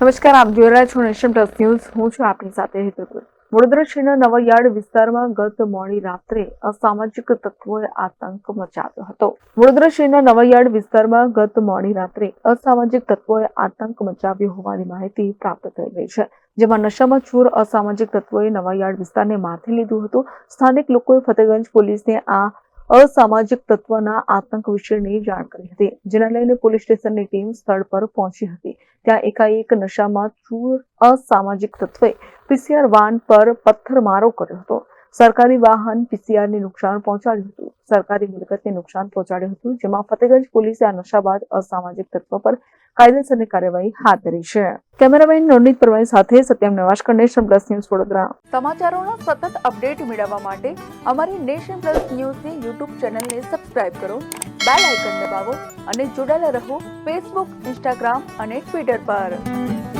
નમસ્કાર, આપ જોઈ રહ્યા છો નેશન પ્લસ ન્યૂઝ. હું છું આપની સાથે હેતુપુર. વડોદરા શહેરના નવાયાર્ડ વિસ્તારમાં ગત મોડી રાત્રે અસામાજિક તત્વોએ આતંક મચાવ્યો હતો. વડોદરા શહેરના નવાયાર્ડ વિસ્તારમાં ગત મોડી રાત્રે અસામાજિક તત્વોએ આતંક મચાવ્યો હોવાની માહિતી પ્રાપ્ત થઈ રહી છે, જેમાં નશામાં ચૂર અસામાજિક તત્વોએ નવાયાર્ડ વિસ્તારને માથે લીધું હતું. સ્થાનિક લોકોએ ફતેગંજ પોલીસને આ અસામાજિક તત્વના આતંક વિશેની જાણ કરી હતી, જેના લઈને પોલીસ સ્ટેશનની ટીમ સ્થળ પર પહોંચી હતી. ત્યાં એકાએક નશામાં ચૂર અસામાજિક તત્વે પીસીઆર વાન પર પથ્થરમારો કર્યો હતો સરકારી વાહન પીસીઆરને નુકસાન પહોંચાડ્યું હતું સરકારી મિલકતને નુકસાન પહોંચાડ્યું હતું, જેમાં ફતેગંજ પોલીસે આ નશાબાદ અસામાજિક તત્વો પર કાયદેસરની કાર્યવાહી હાથ ધરી છે. કેમેરામેન નવનીત પરમાર સાથે Satyam Navashankar nation plus news Vadodara. સમાચારોનો સતત અપડેટ મેળવવા માટે અમારી નેશન પ્લસ ન્યૂઝની યુટ્યુબ ચેનલને સબસ્ક્રાઇબ કરો, બેલ આઇકન દબાવો અને જોડાયેલા રહો ફેસબુક, ઇન્સ્ટાગ્રામ અને ટ્વિટર પર.